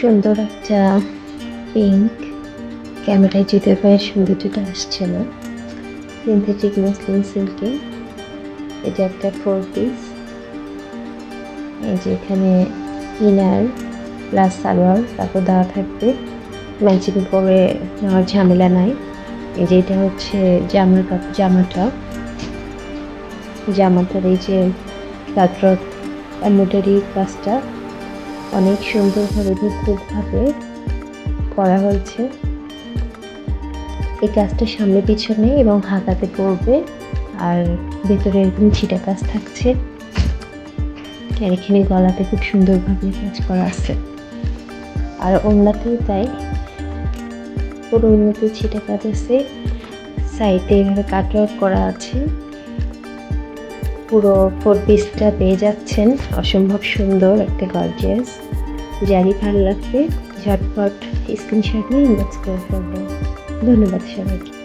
সুন্দর একটা পিঙ্ক ক্যামেরায় জিতে পায়ের সৌন্দর্যটা আসছে না। সিনথেটিক মসলিন সিল্কে যে একটা ফোর পিস এই যে এখানে ইনার প্লাস সালোয়ার, তারপর দেওয়া থাকবে। ম্যাচিং করে নেওয়ার ঝামেলা নাই। এই যে এটা হচ্ছে জামার কাপ, জামাটা। জামাটার এই যে কাটরত এমব্রয়ডারি কাজটা। অনেক সুন্দরভাবে নিখুঁতভাবে করা হয়েছে। এই কাজটা সামনে পিছনে এবং হাতাতে পড়বে আর ভেতরে এরকম ছিটা কাজ থাকছে। আর এখানে গলাতে খুব সুন্দরভাবে কাজ করা আছে। আর ওমলাতেও তাই। পুরো উন্নতি ছিটা কাজ আছে। সাইডে এভাবে কাট আউট করা আছে। পুরো ফোর পিসটা পেয়ে যাচ্ছেন। অসম্ভব সুন্দর একটা গর্জিয়াস জারি ভালো লাগবে ঝটপট স্ক্রিনশট নিয়ে ইনবক্স করে ফেলবেন। ধন্যবাদ সবাইকে।